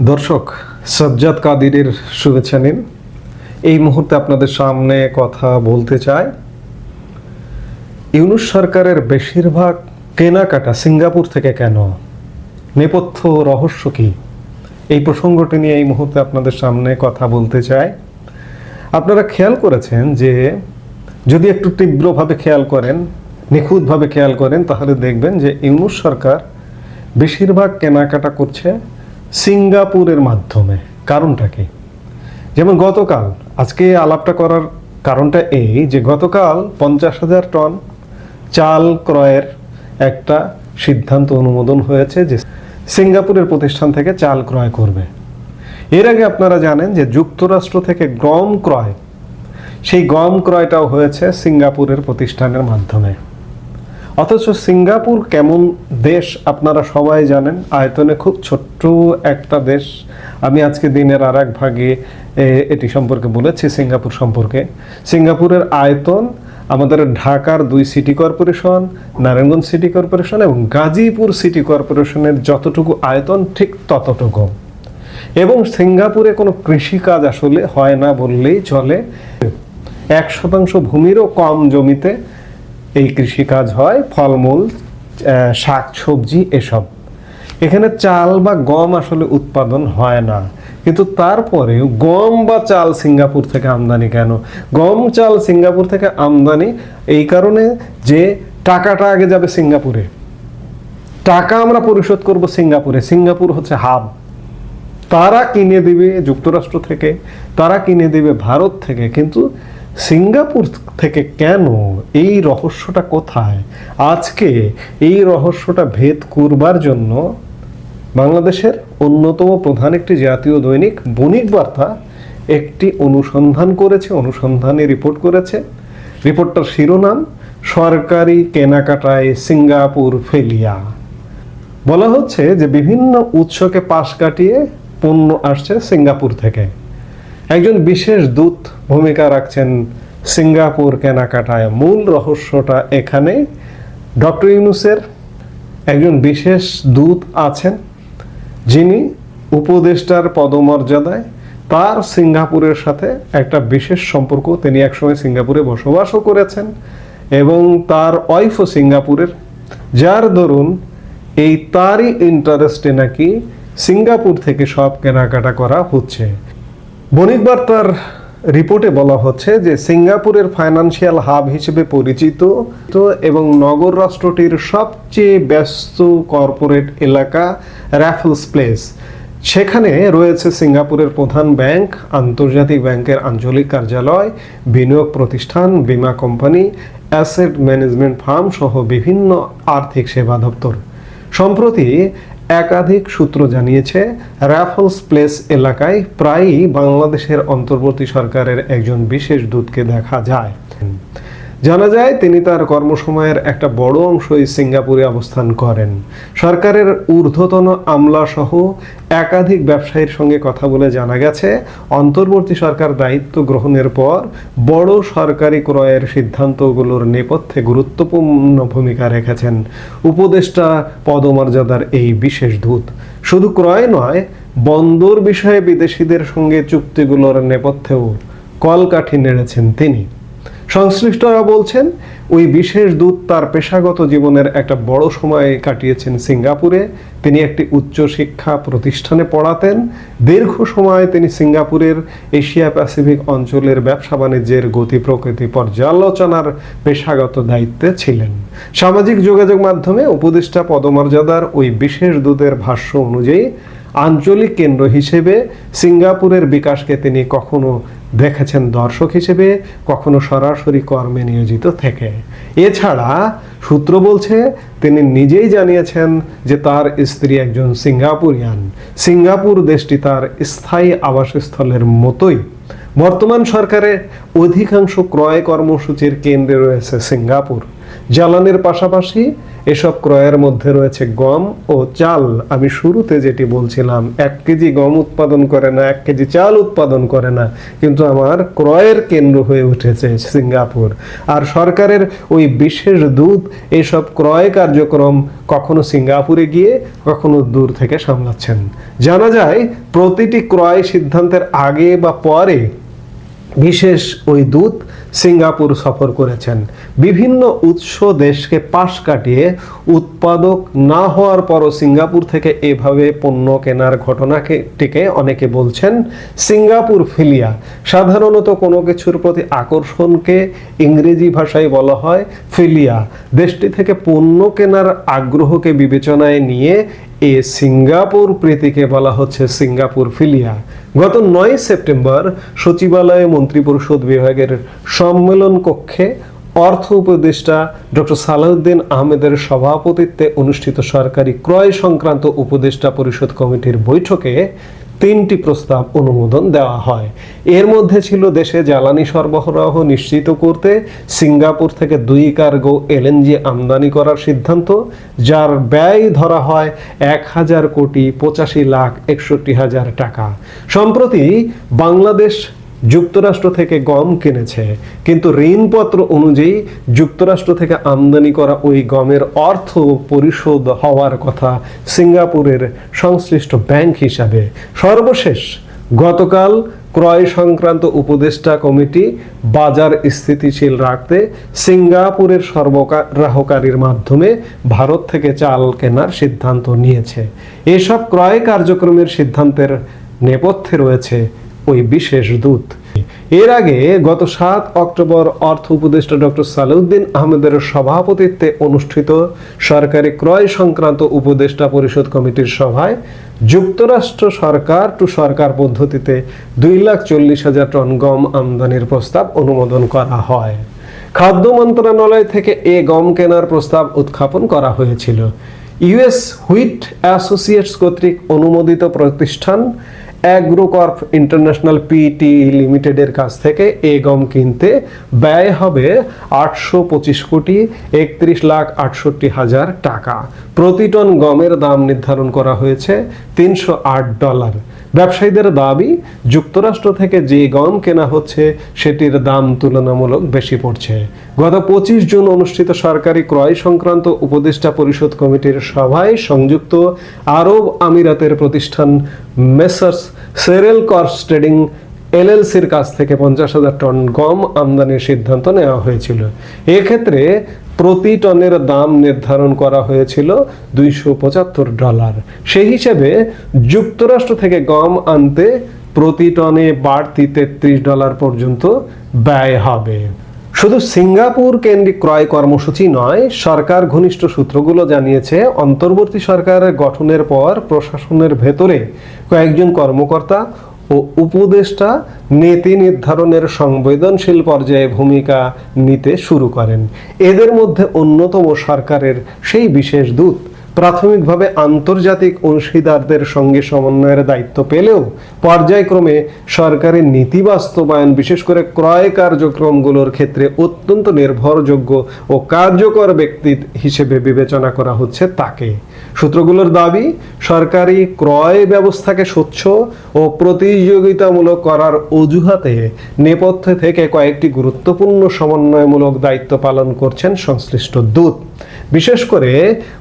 দর্শক, সজ্জাদ কাদিরের শুভেচ্ছা নিন। এই মুহূর্তে আপনাদের সামনে কথা বলতে চাই। ইউনুস সরকারের বেশিরভাগ কেনাকাটা সিঙ্গাপুর থেকে কেন? নেপথ্য রহস্য কি? এই প্রসঙ্গটি নিয়ে এই মুহূর্তে আপনাদের সামনে কথা বলতে চাই। আপনারা খেয়াল করেছেন যে, যদি একটু তীব্রভাবে খেয়াল করেন, নিখুঁতভাবে খেয়াল করেন, তাহলে দেখবেন যে ইউনুস সরকার বেশিরভাগ কেনাকাটা করছে সিঙ্গাপুরের মাধ্যমে। কারণটা কি? যেমন গতকাল, আজকে আলাপটা করার কারণটা এই যে গতকাল পঞ্চাশ হাজার টন চাল ক্রয়ের একটা সিদ্ধান্ত অনুমোদন হয়েছে যে সিঙ্গাপুরের প্রতিষ্ঠান থেকে চাল ক্রয় করবে। এর আগে আপনারা জানেন যে যুক্তরাষ্ট্র থেকে গম ক্রয়, সেই গম ক্রয়টাও হয়েছে সিঙ্গাপুরের প্রতিষ্ঠানের মাধ্যমে। অথচ সিঙ্গাপুর কেমন দেশ আপনারা সবাই জানেন। আয়তনে খুব ছোট্ট একটা দেশ। আমি আজকে দিনের আর এক ভাগে এটি সম্পর্কে বলেছি, সিঙ্গাপুর সম্পর্কে। সিঙ্গাপুরের আয়তন আমাদের ঢাকার দুই city corporation, Narayanganj city corporation এবং গাজীপুর সিটি কর্পোরেশনের যতটুকু আয়তন ঠিক ততটুকু। এবং সিঙ্গাপুরে কোনো কৃষিকাজ আসলে হয় না বললেই চলে। এক শতাংশ ভূমিরও কম জমিতে এই কৃষিকাজ হয়, ফলমূল শাক, সবজি এসব। এখানে চাল বা গম আসলে উৎপাদন হয় না। কিন্তু তারপরেও গম বা চাল সিঙ্গাপুর থেকে আমদানি কেন? গম, চাল সিঙ্গাপুর থেকে আমদানি এই কারণে যে টাকাটা আগে যাবে সিঙ্গাপুরে। টাকা আমরা পরিশোধ করব সিঙ্গাপুরে। সিঙ্গাপুর হচ্ছে হাব। তারা কিনে দিবে যুক্তরাষ্ট্র থেকে, তারা কিনে দিবে ভারত থেকে। কিন্তু সিঙ্গাপুর থেকে কেন এই রহস্যটা কোথায়? আজকে এই রহস্যটা ভেদ করবার জন্য বাংলাদেশের অন্যতম প্রধান একটি জাতীয় দৈনিক বণিক বার্তা একটি অনুসন্ধান করেছে, অনুসন্ধানে রিপোর্ট করেছে। রিপোর্টটার শিরোনাম, সরকারি কেনাকাটায় সিঙ্গাপুর ফেলিয়া। বলা হচ্ছে যে বিভিন্ন উৎসকে পাশ কাটিয়ে পণ্য আসছে সিঙ্গাপুর থেকে। একজন বিশেষ দূত ভূমিকা রাখছেন সিঙ্গাপুর কেনাকাটায়। মূল রহস্যটা এখানে। ডক্টর ইউনুসের একজন বিশেষ দূত আছেন, যিনি উপদেষ্টার পদমর্যাদায় তার সিঙ্গাপুরের সাথে একটা বিশেষ সম্পর্ক তিনি একসময় সিঙ্গাপুরে বসবাসও করেছেন এবং তার ওয়াইফও সিঙ্গাপুরের, যার দরুন এই তারই ইন্টারেস্টে নাকি সিঙ্গাপুর থেকে সব কেনাকাটা করা হচ্ছে। বণিক বার্তার রিপোর্টে বলা হচ্ছে যে সিঙ্গাপুরের ফাইনান্সিয়াল হাব হিসেবে পরিচিত তো এবং নগর রাষ্ট্রটির সবচেয়ে ব্যস্ত কর্পোরেট এলাকা র্যাফেলস প্লেস সেখানে রয়েছে সিঙ্গাপুরের প্রধান ব্যাংক, আন্তর্জাতিক ব্যাংকের আঞ্চলিক কার্যালয়, বিনিয়োগ প্রতিষ্ঠান, বীমা কোম্পানি, অ্যাসেট ম্যানেজমেন্ট ফার্ম সহ বিভিন্ন আর্থিক সেবা দপ্তর। সম্প্রতি একাধিক সূত্র জানিয়েছে র্যাফলস প্লেস এলাকায় প্রায়ই বাংলাদেশের অন্তর্বর্তী সরকারের একজন বিশেষ দূতকে দেখা যায়। জানা যায়, তিনি তার কর্মসময়ের একটা বড় অংশই সিঙ্গাপুরে অবস্থান করেন। সরকারের ঊর্ধ্বতন আমলা সহ একাধিক ব্যবসায়ীর সঙ্গে কথা বলে জানা গেছে, অন্তর্বর্তী সরকার দায়িত্ব গ্রহণের পর বড় সরকারি ক্রয়ের সিদ্ধান্তগুলোর নেপথ্যে গুরুত্বপূর্ণ ভূমিকা রেখেছেন উপদেষ্টা পদমর্যাদার এই বিশেষ দূত। শুধু ক্রয় নয়, বন্দর বিষয়ে বিদেশিদের সঙ্গে চুক্তিগুলোর নেপথ্যেও কলকাঠি নেড়েছেন তিনি। সংশ্লিষ্টরা বলছেন, ওই বিশেষ দূত তার পেশাগত জীবনের একটা বড় সময় কাটিয়েছেন সিঙ্গাপুরে। তিনি একটি উচ্চ শিক্ষা প্রতিষ্ঠানে পড়াতেন। দীর্ঘ সময় তিনি সিঙ্গাপুরের এশিয়া প্যাসিফিক অঞ্চলের ব্যবসা বাণিজ্যের গতি, প্রকৃতি পর্যালোচনার পেশাগত দায়িত্বে ছিলেন। সামাজিক যোগাযোগ মাধ্যমে উপদেষ্টা পদমর্যাদার ওই বিশেষ দূতের ভাষ্য অনুযায়ী আঞ্চলিক কেন্দ্র হিসেবে সিঙ্গাপুরের বিকাশকে তিনি কখনো দেখেছেন দর্শক হিসেবে, কখনো সরাসরি কর্মে নিয়োজিত থেকে। এছাড়া সূত্র বলছে, তিনি নিজেই জানিয়েছেন যে তার স্ত্রী একজন সিঙ্গাপুরিয়ান। সিঙ্গাপুর দেশটি তার স্থায়ী আবাসস্থলের মতোই। বর্তমান সরকারের অধিকাংশ ক্রয় কর্মসূচির কেন্দ্রে রয়েছে সিঙ্গাপুর। জ্বালানির পাশাপাশি এসব ক্রয়ের মধ্যে রয়েছে গম ও চাল। আমি শুরুতে যেটি বলছিলাম, এক কেজি গম উৎপাদন করে না, এক কেজি চাল উৎপাদন করে না, কিন্তু আমার ক্রয়ের কেন্দ্র হয়ে উঠেছে সিঙ্গাপুর। আর সরকারের ওই বিশেষ দূত, এসব ক্রয় কার্যক্রম কখনো সিঙ্গাপুরে গিয়ে, কখনো দূর থেকে সামলাচ্ছেন। জানা যায়, প্রতিটি ক্রয় সিদ্ধান্তের আগে বা পরে বিশেষ ওই দূত সিঙ্গাপুর সফর করেছেন। বিভিন্ন উৎস দেশকে পাশ কাটিয়ে উৎপাদক না হওয়ার পরও সিঙ্গাপুর থেকে এভাবে পণ্য কেনার ঘটনাকে টিকে অনেকে বলছেন সিঙ্গাপুর ফিলিয়া। সাধারণত কোনো কিছুর প্রতি আকর্ষণকে ইংরেজি ভাষায় বলা হয় ফিলিয়া। দেশটি থেকে পণ্য কেনার আগ্রহকে বিবেচনায় নিয়ে এ সিঙ্গাপুর প্রীতিকে বলা হচ্ছে সিঙ্গাপুর ফিলিয়া। গত নয় সেপ্টেম্বর সচিবালয়ে মন্ত্রিপরিষদ বিভাগের সম্মেলন কক্ষে অর্থ উপদেষ্টা ডক্টর সালাউদ্দিন আহমেদের সভাপতিত্বে অনুষ্ঠিত সরকারি ক্রয় সংক্রান্ত উপদেষ্টা পরিষদ কমিটির বৈঠকে তিনটি প্রস্তাব অনুমোদন দেওয়া হয়। এর মধ্যে ছিল দেশে জ্বালানি সরবরাহ নিশ্চিত করতে, সিঙ্গাপুর থেকে দুই কার্গো এলএনজি আমদানি করার সিদ্ধান্ত, যার ব্যয় ধরা হয় এক হাজার কোটি পঁচাশি লাখ একষট্টি হাজার টাকা। সম্প্রতি বাংলাদেশ যুক্তরাষ্ট্র থেকে গম কিনেছে। কিন্তু ঋণপত্র অনুযায়ী যুক্তরাষ্ট্র থেকে আমদানি করা ওই গমের অর্থ পরিশোধ হওয়ার কথা সিঙ্গাপুরের সংশ্লিষ্ট ব্যাংক হিসাবে। সর্বশেষ, গতকাল ক্রয় সংক্রান্ত উপদেষ্টা কমিটি বাজার স্থিতিশীল রাখতে সিঙ্গাপুরের সরবরাহকারীর মাধ্যমে ভারত থেকে চাল কেনার সিদ্ধান্ত নিয়েছে। এসব ক্রয় কার্যক্রমের সিদ্ধান্তের নেপথ্যে রয়েছে ওই বিশেষ দূত। এর আগে গত সাত অক্টোবর অর্থ উপদেষ্টা ডক্টর সালাউদ্দিন আহমেদের সভাপতিত্বে অনুষ্ঠিত সরকারি ক্রয় সংক্রান্ত উপদেষ্টা পরিষদ কমিটির সভায় যুক্তরাষ্ট্র সরকার টু সরকার পদ্ধতিতে দুই লাখ চল্লিশ হাজার টন গম আমদানির প্রস্তাব অনুমোদন করা হয়। খাদ্য মন্ত্রণালয় থেকে এ গম কেনার প্রস্তাব উত্থাপন করা হয়েছিল। ইউএস হুইট অ্যাসোসিয়েটস কর্তৃক অনুমোদিত প্রতিষ্ঠান অ্যাগ্রোকর্প ইন্টারন্যাশনাল পিটি লিমিটেডের কাছ থেকে এ গম কিনতে ব্যয় হবে আটশো পঁচিশ কোটি একত্রিশ লাখ আটষট্টি হাজার টাকা। প্রতি টন গমের দাম নির্ধারণ করা হয়েছে তিনশো আট ডলার। ব্যবসায়ীদের দাবি, যুক্তরাষ্ট্র থেকে যে গম কেনা হচ্ছে, সেটির দাম তুলনামূলক বেশি পড়ছে। গত পঁচিশ জুন অনুষ্ঠিত সরকারি ক্রয় সংক্রান্ত উপদেষ্টা পরিষদ কমিটির সভায় সংযুক্ত আরব আমিরাতের প্রতিষ্ঠান মেসার্স সেরেল কর্স ট্রেডিং এলএলসির কাছ থেকে পঞ্চাশ হাজার টন গম আমদানির সিদ্ধান্ত নেওয়া হয়েছিল। এক্ষেত্রে প্রতি টনের দাম নির্ধারণ করা হয়েছিল দুইশো পঁচাত্তর ডলার। সেই হিসেবে যুক্তরাষ্ট্র থেকে গম আনতে প্রতি টনে বাড়তি তেত্রিশ ডলার পর্যন্ত ব্যয় হবে। শুধু সিঙ্গাপুর কেন্দ্রিক ক্রয় কর্মসূচি নয়, সরকার ঘনিষ্ঠ সূত্রগুলো জানিয়েছে, অন্তর্বর্তী সরকারের গঠনের পর প্রশাসনের ভেতরে কয়েকজন কর্মকর্তা ও উপদেষ্টা নীতি নির্ধারণের সংবেদনশীল পর্যায়ে ভূমিকা নিতে শুরু করেন। এদের মধ্যে অন্যতম সরকারের সেই বিশেষ দূত প্রাথমিকভাবে আন্তর্জাতিক অংশীদারদের সঙ্গে সমন্বয়ের দায়িত্ব পেলেও পর্যায়ক্রমে সরকারের নীতি বাস্তবায়ন, বিশেষ করে ক্রয় কার্যক্রমগুলোর ক্ষেত্রে অত্যন্ত নির্ভরযোগ্য ও কার্যকর ব্যক্তি হিসেবে বিবেচনা করা হচ্ছে তাকে। সূত্রগুলোর দাবি, সরকারি ক্রয় ব্যবস্থাকে স্বচ্ছ ও প্রতিযোগিতামূলক করার অজুহাতে নেপথ্যে থেকে কয়েকটি গুরুত্বপূর্ণ সমন্বয়মূলক দায়িত্ব পালন করছেন সংশ্লিষ্ট দূত। বিশেষ করে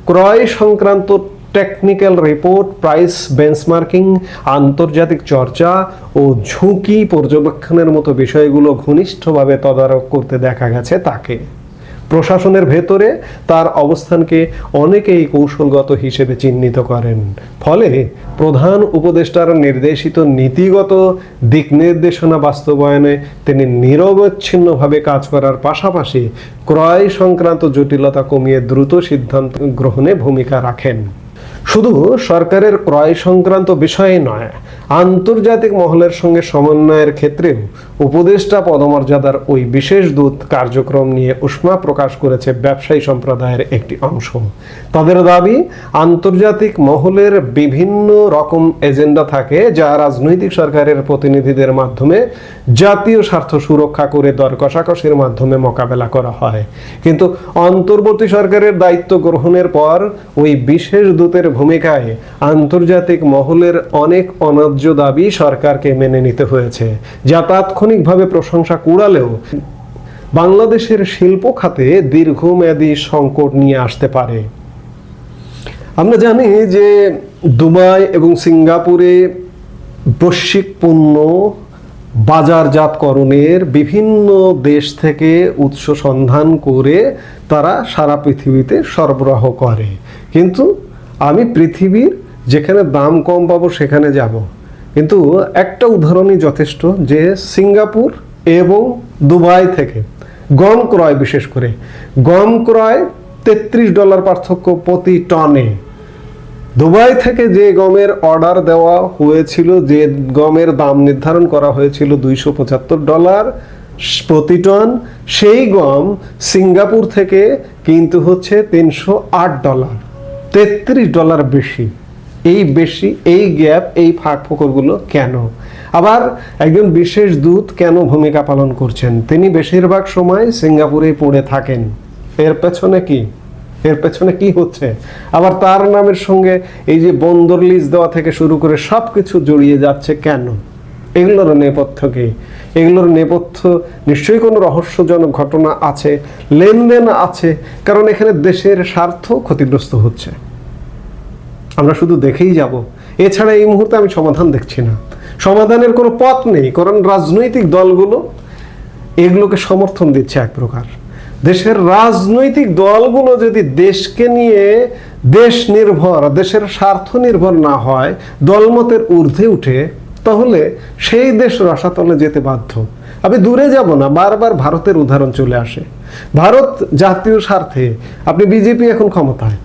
ক্রয় সংক্রান্ত টেকনিক্যাল রিপোর্ট প্রাইস বেঞ্চমার্কিং আন্তর্জাতিক চর্চা ও ঝুঁকি পর্যবেক্ষণের মতো বিষয়গুলো ঘনিষ্ঠভাবে তদারক করতে দেখা গেছে তাকে। প্রশাসনের ভেতরে তার অবস্থানকে অনেকেই কৌশলগত হিসেবে চিহ্নিত করেন। ফলে প্রধান উপদেষ্টার নির্দেশিত নীতিগত দিক নির্দেশনা বাস্তবায়নে তিনি নিরবচ্ছিন্নভাবে কাজ করার পাশাপাশি ক্রয় সংক্রান্ত জটিলতা কমিয়ে দ্রুত সিদ্ধান্ত গ্রহণে ভূমিকা রাখেন। শুধু সরকারের ক্রয় সংক্রান্ত বিষয়ে নয়, আন্তর্জাতিক মহলের সঙ্গে সমন্বয়ের ক্ষেত্রেও উপদেষ্টা পদমর্যাদার ওই বিশেষ দূত কার্যক্রম নিয়ে উষ্মা প্রকাশ করেছে ব্যবসায়ী সম্প্রদায়ের একটি অংশ। তাদের দাবি, আন্তর্জাতিক মহলের বিভিন্ন রকম এজেন্ডা থাকে যা রাজনৈতিক সরকারের প্রতিনিধিদের মাধ্যমে জাতীয় স্বার্থ সুরক্ষা করে দর কষাকষির মাধ্যমে মোকাবেলা করা হয়। কিন্তু অন্তর্বর্তী সরকারের দায়িত্ব গ্রহণের পর ওই বিশেষ দূতের ভূমিকায় আন্তর্জাতিক মহলের অনেক অন্যায্য দাবি সরকারকে মেনে নিতে হয়েছে। যা তাৎক্ষণিকভাবে প্রশংসা কুড়ালেও বাংলাদেশের শিল্প খাতে দীর্ঘমেয়াদী সংকট নিয়ে আসতে পারে। আমরা জানি যে দুবাই এবং সিঙ্গাপুরে বৈশ্বিক পণ্য বাজারজাতকরণের বিভিন্ন দেশ থেকে উৎস সন্ধান করে তারা সারা পৃথিবীতে সরবরাহ করে। কিন্তু আমি পৃথিবীর যেখানে দাম কম পাবো সেখানে যাব। কিন্তু একটা উদাহরণই যথেষ্ট যে সিঙ্গাপুর এবং দুবাই থেকে গম ক্রয় বিশেষ করে, গম ক্রয় তেত্রিশ ডলার পার্থক্য প্রতি টনে। দুবাই থেকে যে গমের অর্ডার দেওয়া হয়েছিল, যে গমের দাম নির্ধারণ করা হয়েছিল দুইশো পঁচাত্তর ডলার প্রতি টন, সেই গম সিঙ্গাপুর থেকে কিন্তু হচ্ছে তিনশো আট ডলার। তেত্রিশ ডলার বেশি। এই বেশি, এই গ্যাপ, এই ফাঁক ফোকরগুলো কেন? আবার একজন বিশেষ দূত কেন ভূমিকা পালন করছেন? তিনি বেশিরভাগ সময় সিঙ্গাপুরে পড়ে থাকেন। এর পেছনে কি? এর পেছনে কি হচ্ছে? আবার তার নামের সঙ্গে এই যে বন্দর লিজ দেওয়া থেকে শুরু করে সব কিছু জড়িয়ে যাচ্ছে কেন? এগুলোর নেপথ্য কি? এগুলোর নেপথ্য নিশ্চয়ই কোনো রহস্যজনক ঘটনা আছে, লেনদেন আছে, কারণ এখানে দেশের স্বার্থ ক্ষতিগ্রস্ত হচ্ছে। আমরা শুধু দেখেই যাব। এছাড়া এই মুহূর্তে আমি সমাধান দেখছি না। সমাধানের কোনো পথ নেই, কারণ রাজনৈতিক দলগুলো এগুলোকে সমর্থন দিচ্ছে এক প্রকার। দেশের রাজনৈতিক দলগুলো যদি দেশকে নিয়ে দেশ নির্ভর, দেশের স্বার্থ নির্ভর না হয়, দলমতের ঊর্ধ্বে উঠে তাহলে সেই দেশ রসাতলে যেতে বাধ্য। আমি দূরে যাব না, বারবার ভারতের উদাহরণ চলে আসে। ভারত জাতীয় স্বার্থে, আপনি বিজেপি এখন ক্ষমতায়।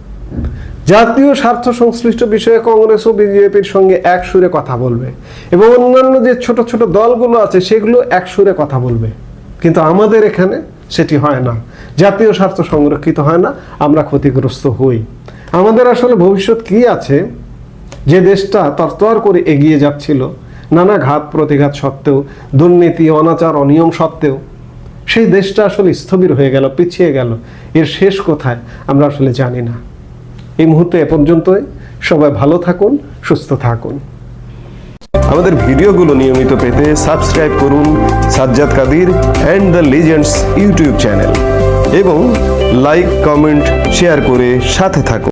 জাতীয় স্বার্থ সংশ্লিষ্ট বিষয়ে কংগ্রেস ও বিজেপির সঙ্গে এক সুরে কথা বলবে এবং অন্যান্য যে ছোট ছোট দলগুলো আছে সেগুলো এক সুরে কথা বলবে। কিন্তু আমাদের এখানে সেটি হয় না। জাতীয় স্বার্থ সংরক্ষিত হয় না, আমরা ক্ষতিগ্রস্ত হই। আমাদের আসলে ভবিষ্যৎ কি আছে? যে দেশটা তরতর করে এগিয়ে যাচ্ছিল নানা ঘাত প্রতিঘাত সত্ত্বেও, দুর্নীতি, অনাচার, অনিয়ম সত্ত্বেও, সেই দেশটা আসলে স্থবির হয়ে গেল, পিছিয়ে গেল। এর শেষ কোথায় আমরা আসলে জানি না। এই মুহূর্তে এ পর্যন্তই। সবাই ভালো থাকুন, সুস্থ থাকুন। আমাদের ভিডিওগুলো নিয়মিত পেতে সাবস্ক্রাইব করুন Sajjad Kadir and the legends YouTube channel এবং লাইক, কমেন্ট, শেয়ার করে সাথে থাকুন।